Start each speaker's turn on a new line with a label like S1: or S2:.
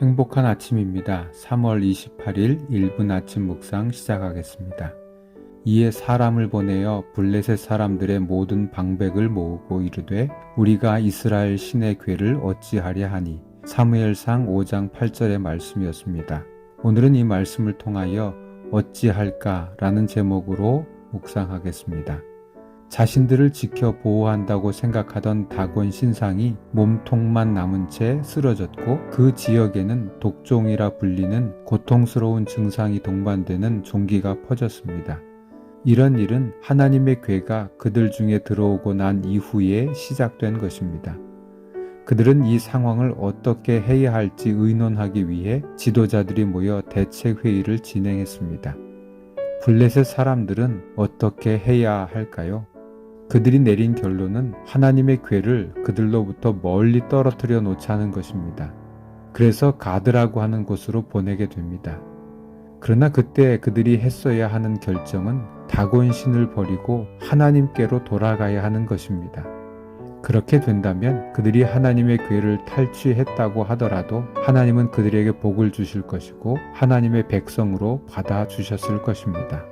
S1: 행복한 아침입니다. 3월 28일 1분 아침 묵상 시작하겠습니다. 이에 사람을 보내어 블레셋 사람들의 모든 방백을 모으고 이르되 우리가 이스라엘 신의 괴를 어찌하랴 하니 사무엘상 5장 8절의 말씀이었습니다. 오늘은 이 말씀을 통하여 어찌할까라는 제목으로 묵상하겠습니다. 자신들을 지켜 보호한다고 생각하던 다곤 신상이 몸통만 남은 채 쓰러졌고 그 지역에는 독종이라 불리는 고통스러운 증상이 동반되는 종기가 퍼졌습니다. 이런 일은 하나님의 괴가 그들 중에 들어오고 난 이후에 시작된 것입니다. 그들은 이 상황을 어떻게 해야 할지 의논하기 위해 지도자들이 모여 대책 회의를 진행했습니다. 블레셋 사람들은 어떻게 해야 할까요? 그들이 내린 결론은 하나님의 괴를 그들로부터 멀리 떨어뜨려 놓자는 것입니다. 그래서 가드라고 하는 곳으로 보내게 됩니다. 그러나 그때 그들이 했어야 하는 결정은 다곤 신을 버리고 하나님께로 돌아가야 하는 것입니다. 그렇게 된다면 그들이 하나님의 괴를 탈취했다고 하더라도 하나님은 그들에게 복을 주실 것이고 하나님의 백성으로 받아 주셨을 것입니다.